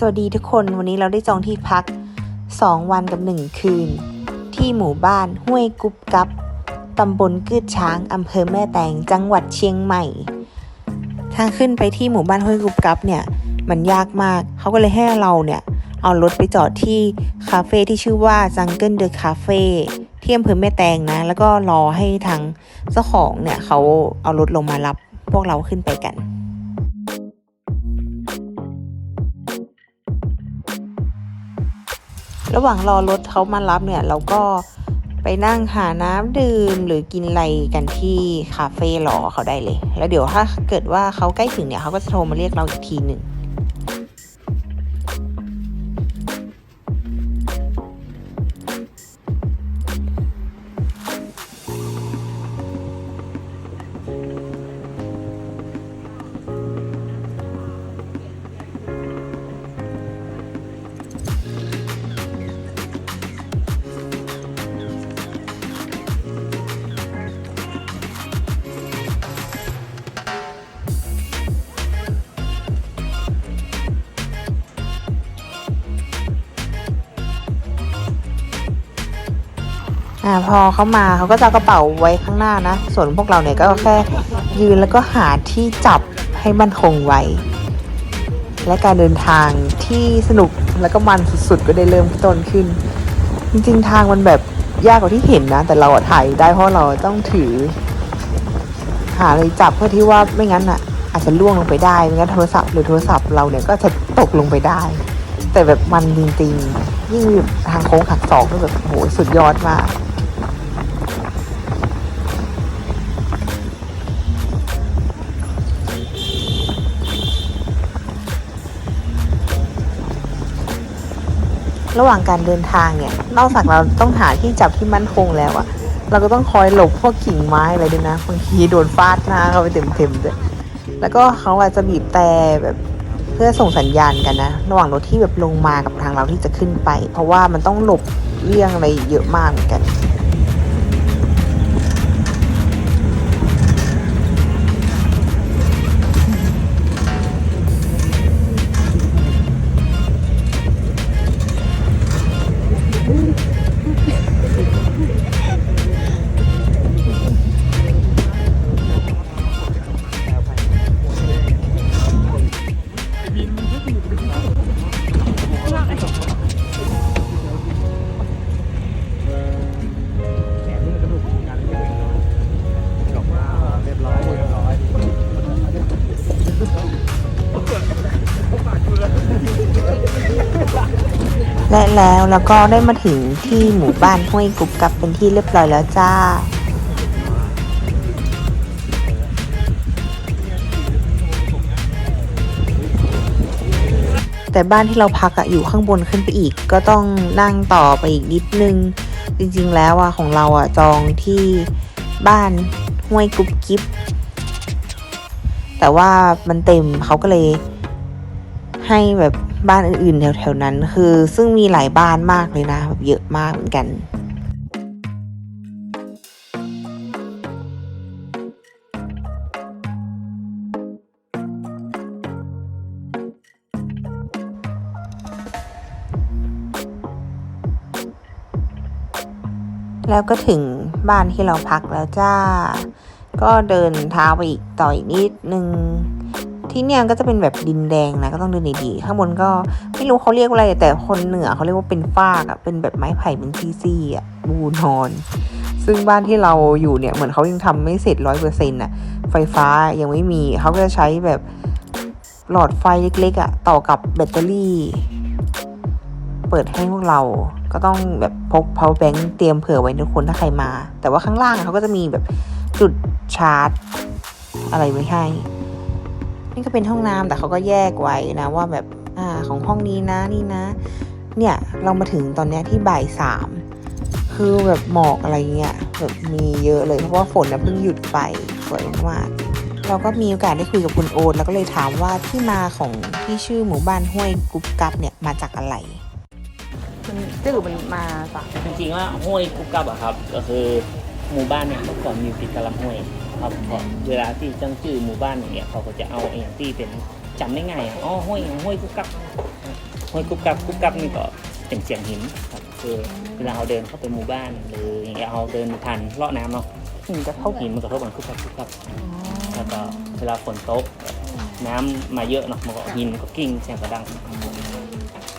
สวัสดีทุกคนวันนี้เราได้จองที่พัก 2 วันกับ 1 คืน ที่หมู่บ้านห้วยกุบกับตำบลกืดช้างอำเภอแม่แตงจังหวัดเชียงใหม่ ทางขึ้นไปที่หมู่บ้านห้วยกุบกับเนี่ยมันยากมากเขาก็เลยให้เราเนี่ยเอารถไปจอดที่คาเฟ่ที่ชื่อว่าจังเกิลเดอะคาเฟ่ที่อำเภอแม่แตงนะ แล้วก็รอให้ทางเจ้าของเนี่ยเขาเอารถลงมารับพวกเราขึ้นไปกัน ระหว่างรอรถเขามารับเนี่ยเราก็ไปนั่งหาน้ำดื่มหรือกินอะไรกันที่คาเฟ่รอเขาได้เลย แล้วเดี๋ยวถ้าเกิดว่าเขาใกล้ถึงเนี่ยเขาก็จะโทรมาเรียกเราอีกทีหนึ่ง อ่าพอเขามาเขาก็จะกระเป๋าไว้ข้างหน้านะ ส่วนพวกเราเนี่ยก็แค่ยืนแล้วก็หาที่จับให้มันคงไว้ และการเดินทางที่สนุกแล้วก็มันสุดๆก็ได้เริ่มต้นขึ้น จริงๆทางมันแบบยากกว่าที่เห็นนะ แต่เราถ่ายได้เพราะเราต้องถือ หาอะไรจับเพื่อที่ว่าไม่งั้นอะ อาจจะล่วงลงไปได้ไม่งั้นโทรศัพท์หรือโทรศัพท์เราเนี่ยก็จะตกลงไปได้ แต่แบบมันจริงๆยิ่งทางโค้งหักศอกก็แบบโหสุดยอดมาก ระหว่างการเดินทางเนี่ย นอกจากเราต้องหาที่จับที่มั่นคงแล้วอะเราก็ต้องคอยหลบพวกกิ่งไม้อะไรด้วยนะบางทีโดนฟาดหน้าเข้าไปเต็มๆด้วยแล้วก็เขาอาจจะบีบแต่แบบเพื่อส่งสัญญาณกันนะ ระหว่างรถที่แบบลงมากับทางเราที่จะขึ้นไป เพราะว่ามันต้องหลบเลี่ยงอะไรเยอะมากเหมือนกัน และแล้วเราก็ได้มาถึงที่หมู่บ้านห้วยกุบกับเป็นที่เรียบร้อยแล้วจ้า แต่บ้านที่เราพักอะอยู่ข้างบนขึ้นไปอีก ก็ต้องนั่งต่อไปอีกนิดนึง จริงๆแล้วอะของเราอะจองที่บ้านห้วยกุบกิบแต่ว่ามันเต็มเขาก็เลย ให้แบบบ้านอื่นๆ แถวๆนั้น คือซึ่งมีหลายบ้านมากเลยนะแบบเยอะมากเหมือนกันแล้วก็ถึงบ้านที่เราพักแล้วจ้า ก็เดินเท้าไปอีกต่ออีกนิดนึง ที่เนี่ยก็จะเป็นแบบดินแดงนะก็ต้องเดินดีๆข้างบนก็ไม่รู้เขาเรียกว่าอะไร แต่คนเหนือเขาเรียกว่าเป็นฟากอะเป็นแบบไม้ไผ่เป็นซี่ๆอะบูนอน ซึ่งบ้านที่เราอยู่เนี่ยเหมือนเขายังทำไม่เสร็จร้อยเปอร์เซ็นต์อะไฟฟ้ายังไม่มีเขาก็จะใช้แบบหลอดไฟเล็กๆอะต่อกับแบตเตอรี่ เปิดให้พวกเราก็ต้องแบบพก power bank เตรียมเผื่อไว้ทุกคนถ้าใครมา แต่ว่าข้างล่างเขาก็จะมีแบบจุดชาร์จ อะไรไว้ให้ นี่ก็เป็นห้องน้ำแต่เขาก็แยกไว้นะว่าแบบอ่าของห้องนี้นะนี่นะ เนี่ยเรามาถึงตอนเนี้ยที่บ่ายสามคือแบบหมอกอะไรเงี้ยแบบมีเยอะเลยเพราะว่าฝนนะเพิ่งหยุดไปสวยมากๆเราก็มีโอกาสได้คุยกับคุณโอ๊ตแล้วก็เลยถามว่าที่มาของที่ชื่อหมู่บ้านห้วยกุบกับเนี่ยมาจากอะไรมันจื่อมันมาจากจริงๆว่าห้วยกุ๊กกับอะครับ ก็คือหมู่บ้านเนี่ยเมื่อก่อนมีติดกับลำห้วย ครับเวลาที่ตั้งชื่อหมู่บ้านอย่างเงี้ยเขาก็จะเอาไอ้อย่างที่เป็นจำได้ไงอะอ๋อห้วยห้วยกุ๊กกับห้วยกุ๊กกับกุ๊กกับนี่ก็เป็นเสียงหินครับคือเวลาเราเดินเข้าไปหมู่บ้านหรืออย่างเงี้ยเราเดินผ่านเลาะน้ำเนาะมันจะเข้าหินมันก็เข้าบันกุ๊กกับกุ๊กกับแล้วก็เวลาฝนตกน้ำมาเยอะเนาะมันก็หินมันก็กิ้งเสียงก็ดัง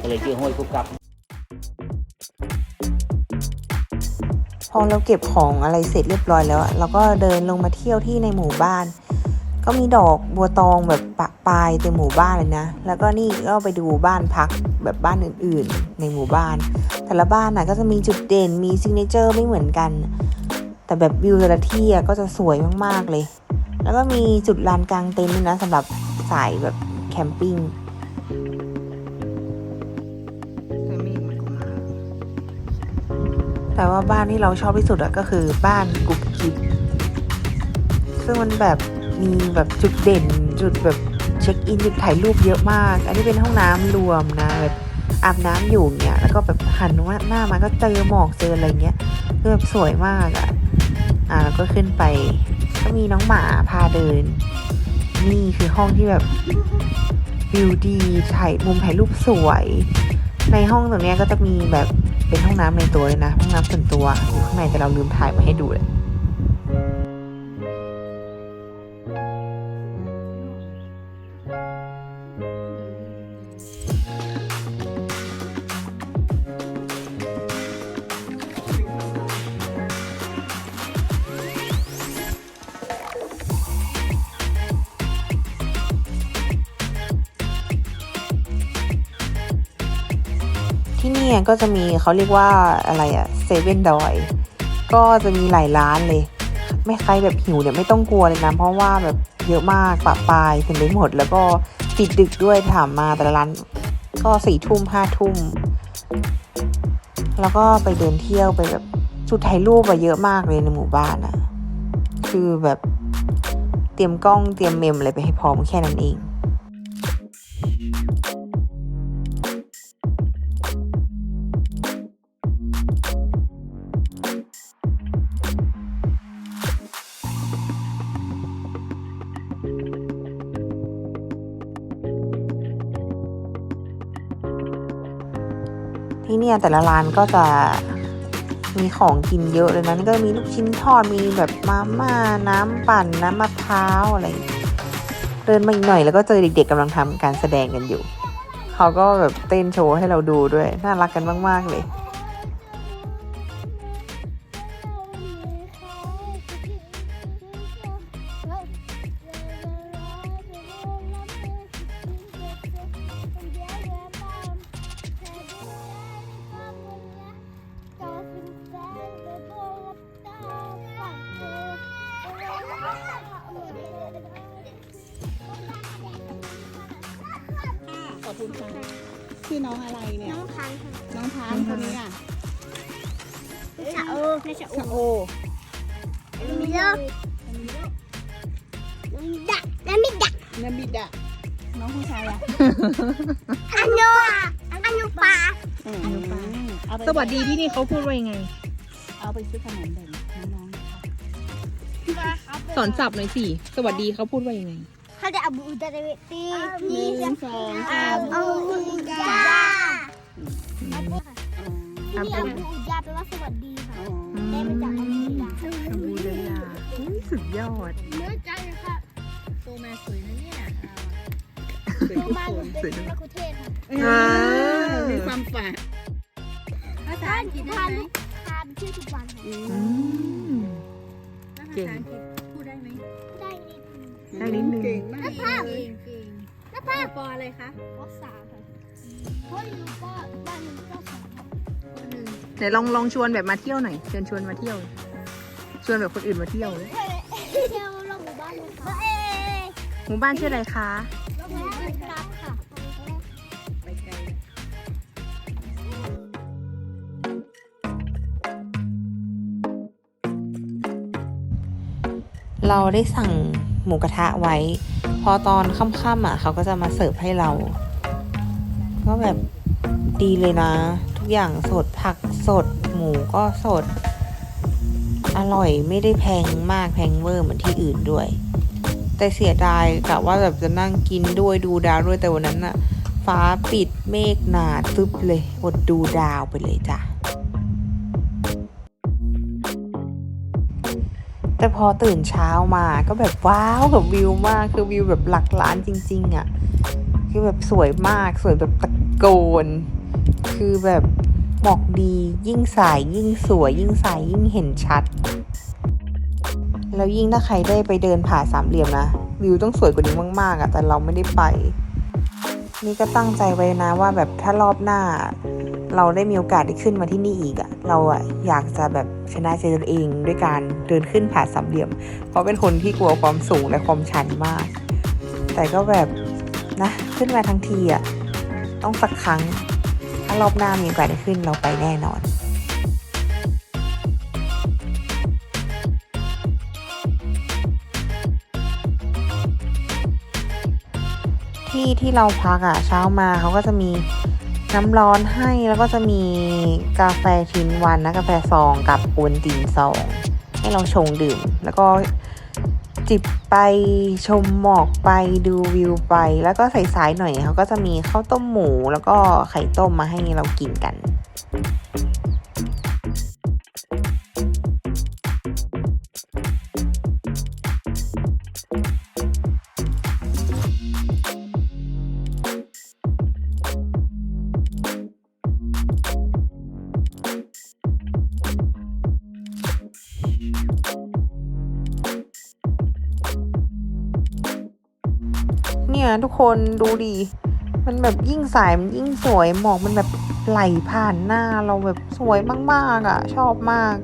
ก็เลยชื่อห้วยกุ๊กกับ พอเราเก็บของอะไรเสร็จเรียบร้อยแล้วเราก็เดินลงมาเที่ยวที่ในหมู่บ้าน ก็มีดอกบัวตองแบบปะปลายเต็มหมู่บ้านเลยนะ แล้วก็นี่ก็ไปดูบ้านพักแบบบ้านอื่นๆ ในหมู่บ้าน แต่ละบ้านน่ะก็จะมีจุดเด่นมีซิงเกิลเจอร์ไม่เหมือนกัน แต่แบบวิวแต่ละที่ก็จะสวยมากๆเลย แล้วก็มีจุดลานกลางเต็นท์ด้วยนะสำหรับสายแบบแคมปิ้ง แต่ว่าบ้านที่เราชอบที่สุดอะก็คือบ้านกุ๊บกิ๊บซึ่งมันแบบมีแบบจุดเด่นจุดแบบเช็คอินจุดถ่ายรูปเยอะมาก อันนี้เป็นห้องน้ำรวมนะแบบอาบน้ำอยู่เนี่ยแล้วก็แบบหันหน้ามาก็เจอหมอกเจออะไรเงี้ยคือแบบสวยมากอะอะแล้วก็ขึ้นไปก็มีน้องหมาพาเดิน นี่คือห้องที่แบบวิวดีถ่ายมุมถ่ายรูปสวย ในห้องตรงเนี้ยก็จะมีแบบ เป็นห้องน้ำในตัวเลยนะ ห้องน้ำส่วนตัวอยู่ข้างในแต่เราลืมถ่ายมาให้ดูเลย ที่เนี่ยก็จะมีเขาเรียกว่าอะไรอะเซเว่นดอยก็จะมีหลายร้านเลย ไม่ใครแบบหิวเนี่ยไม่ต้องกลัวเลยนะ เพราะว่าแบบเยอะมากปะปายเต็มไปหมด แล้วก็ปิดดึกด้วยถามมาแต่ละร้านก็สี่ทุ่มห้าทุ่มแล้วก็ไปเดินเที่ยวไปแบบจุดถ่ายรูปอะเยอะมากเลยในหมู่บ้านอะคือแบบเตรียมกล้องเตรียมเมมอะไรไปให้พร้อมแค่นั้นเอง ที่เนี่ยแต่ละร้านก็จะมีของกินเยอะเลยนะนี่ก็มีลูกชิ้นทอด มีแบบมาม่า น้ำปั่น น้ำมะพร้าวอะไรเงี้ยเดินมาอีกหน่อยแล้วก็เจอเด็กๆกำลังทำการแสดงกันอยู่ เขาก็แบบเต้นโชว์ให้เราดูด้วย น่ารักกันมาก ๆ เลย คุณค่ะชื่อน้องอะไรเนี่ย น้องพันธุ์ค่ะน้องพันคนนี้อะชะโอไม่ชะโอชะโอมีเลิกดักแล้วมีดักนาบิดะน้องผู้ชายอะอันโนอันโนปลาอืมเอาไปสวัสดีที่นี่เขาพูดว่ายังไง เอาไปซื้อขนมแบ่งน้องๆนะคะสอนสับหน่อยสิ สวัสดีเขาพูดว่ายังไง เขาจะอาบูดาเดตีหนึ่งสองอาสามบูดาอืมที่นี่อาบูดาแปลว่าสวัสดีค่ะอ๋อได้มาจากอาบูดากัมพูชาสุดยอดเนื้อใจค่ะโตมาสวยนะเนี่ยโตมาหนูเป็นมะคุเทศค่ะอ่ามีความฝันภาษาอังกฤษพาลูกพาไปเที่ยวทุกวันค่ะอืมเก่งพูดได้ไหมได้ นิดนึงได้นิดนึงเก่งมากภาพเลยแล้วภาพปออะไรคะปสามค่ะเพราะอยู่ก็บ้านหนึงก็สองค่ะไหนลองลองชวนแบบมาเที่ยวหน่อยเชิญชวนมาเที่ยว ชวนแบบคนอื่นมาเที่ยวเที่ยวรอบหมู่บ้านเลยค่ะเอ๊ะหมู่บ้านชื่ออะไรคะรอบหมู่บ้านกราฟค่ะไปไกลเราได้สั่ง หมูกระทะไว้ พอตอนค่ำๆอะ เขาก็จะมาเสิร์ฟให้เรา ก็แบบดีเลยนะ ทุกอย่างสดผักสด หมูก็สด อร่อยไม่ได้แพงมากแพงเวอร์เหมือนที่อื่นด้วย แต่เสียดายกะว่าแบบจะนั่งกินด้วยดูดาวด้วยแต่วันนั้นอะฟ้าปิดเมฆหนาตึ๊บเลย อดดูดาวไปเลยจ้ะ แต่พอตื่นเช้ามาก็แบบว้าวกับวิวมากคือวิวแบบหลักล้านจริง ๆอะคือแบบสวยมากสวยแบบตะโกน คือแบบหมอกดียิ่งสายยิ่งสวยยิ่งสายยิ่งเห็นชัด แล้วยิ่งถ้าใครได้ไปเดินผ่าสามเหลี่ยมนะ วิวต้องสวยกว่านี้มากๆอะแต่เราไม่ได้ไป นี่ก็ตั้งใจไว้นะว่าแบบถ้ารอบหน้า เราได้มีโอกาสได้ขึ้นมาที่นี่อีกอะเราอะอยากจะแบบชนะใจตัวเองด้วยการเดินขึ้นผาสามเหลี่ยม เพราะเป็นคนที่กลัวความสูงและความชันมาก แต่ก็แบบนะขึ้นมาทั้งทีอะต้องสักครั้งถ้ารอบหน้ามีโอกาสได้ขึ้นเราไปแน่นอนที่ที่เราพักอะ่ะเช้ามาเขาก็จะมี น้ำร้อนให้แล้วก็จะมีกาแฟทิ้นวันนะกาแฟซองกับโอนตีนซองให้เราชงดื่ม แล้วก็จิบไปชมหมอกไปดูวิวไป แล้วก็สายๆหน่อยเขาก็จะมีข้าวต้มหมู แล้วก็ไข่ต้มมาให้เรากินกัน ทุกคนดูดิมันแบบยิ่งสายมันยิ่งสวยหมอกมันแบบไหลผ่านหน้าเราแบบสวยมาก ๆอะ ชอบมาก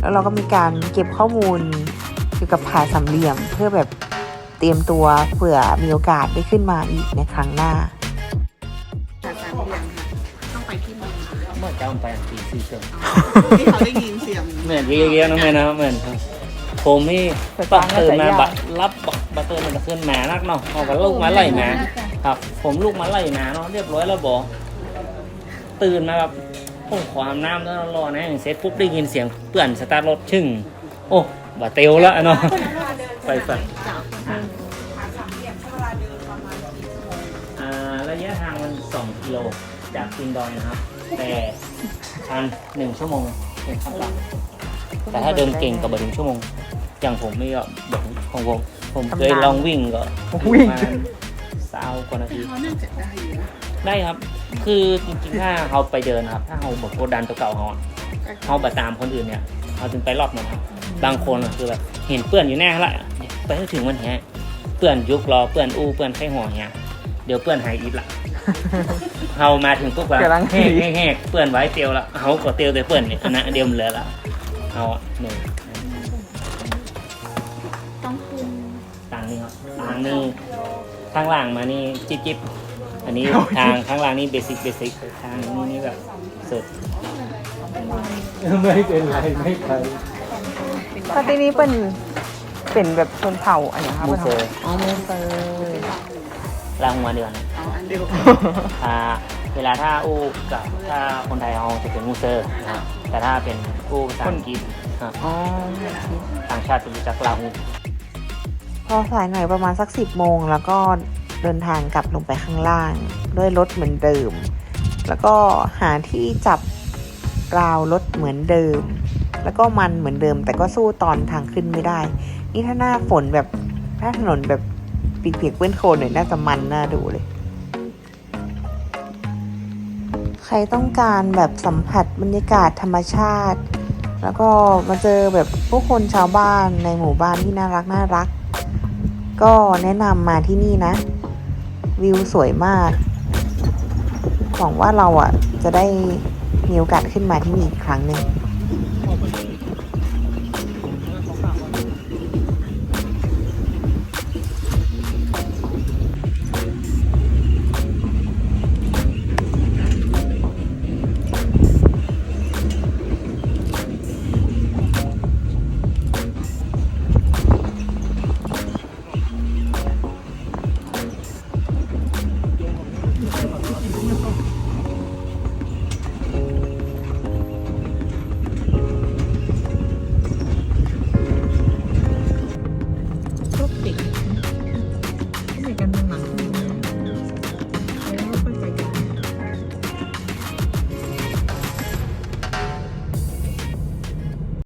แล้วเราก็มีการเก็บข้อมูลเกี่ยวกับผาสามเหลี่ยม เพื่อแบบเตรียมตัวเผื่อมีโอกาสได้ขึ้นมาอีกในครั้งหน้า อเจ้าไปอันตีสี่เชิงที่เขาได้ยินเสียงเหมือนเยอะๆนะแม่นะเหมือนผมนี่บัตตื่นมาบัตรับบัตตื่นมันจะขึ้นมานักเนาะเอากับลูกมาไล่มาครับ ผมลูกมาไล่มาเนาะเรียบร้อยแล้วบอกตื่นมาแบบโอ้ความน้ำแล้วรอนะอย่างเสร็จปุ๊บได้ยินเสียงเปื่อนสตาร์ทรถชึ่ง โอ้บาเตลแล้วเนาะไปฝันอ่าระยะทางมันสองกิโลจากตินดอยนะครับ แต่ ทันหนึ่งชั่วโมงเป็นขั้นต่ำแต่ถ้าเดินเก่งก็บถึงชั่วโมง อย่างผมไม่ก็แบบของผมผมเคยลองวิ่งก็วิ่งประมาณสาวกว่านาทีเขาน่าจะได้อยู่นะได้ครับ คือจริงๆถ้าเขาไปเดินนะครับ ถ้าเขาแบบกดดันตัวเก่าเขาอะเขาไปตามคนอื่นเนี่ยเขาถึงไปรอดหมดครับบางคนอะคือแบบเห็นเปื่อนอยู่แน่ละไปให้ถึงมันเนี้ยเปื่อนยุกรอเปื่อนอู้เปื่อนไข้หัวเนี้ยเดี๋ยวเปื่อนหายอีกละ เขามาถึงปุ๊บกำลัง แหกแหกแหกเปื่อนไว้เตียวละเขาก็เตียวแต่เปื่อนเนี่ยอันนั้นอันเดียวมันเหลือละเอาอะหนึ่งต้องขึ้นต่างนี่ครับต่างนี่ข้างล่างมานี่จิ๊บจิ๊บอันนี้ทางข้างล่างนี่เบสิกเบสิกทางนี้นี่แบบสุดไม่เป็นไรไม่เป็นไรปาร์ตี้นี้เป็นเป็นแบบชนเผ่าอันนี้ครับมูเซอร์อ๋อมูเซอร์ลางหัวเดือน เอาอันเดียวอ่าเวลาถ้าอู้กับถ้าคนไทยเอาจะเป็นมูเซอร์นะครับแต่ถ้าเป็นอู้ภาษาอังกฤษครับอ๋อต่างชาติจะรู้จักลาหูพอสายหน่อยประมาณสักสิบโมง แล้วก็เดินทางกลับลงไปข้างล่าง ด้วยรถเหมือนเดิม แล้วก็หาที่จับราวรถเหมือนเดิม แล้วก็มันเหมือนเดิม แต่ก็สู้ตอนทางขึ้นไม่ได้ นี่ถ้าหน้าฝนแบบถ้าถนนแบบเปียกๆเปื้อนโคลนหน่อยน่าจะมันน่าดูเลย ครต้องการแบบสัมผัสบรรยากาศธรรมชาติ แล้วก็มาเจอแบบผู้คนชาวบ้านในหมู่บ้านที่น่ารักน่ารัก ก็แนะนำมาที่นี่นะ วิวสวยมากหวังว่าเราอะจะได้มีโอกาสขึ้นมาที่นี่อีกครั้งหนึ่ง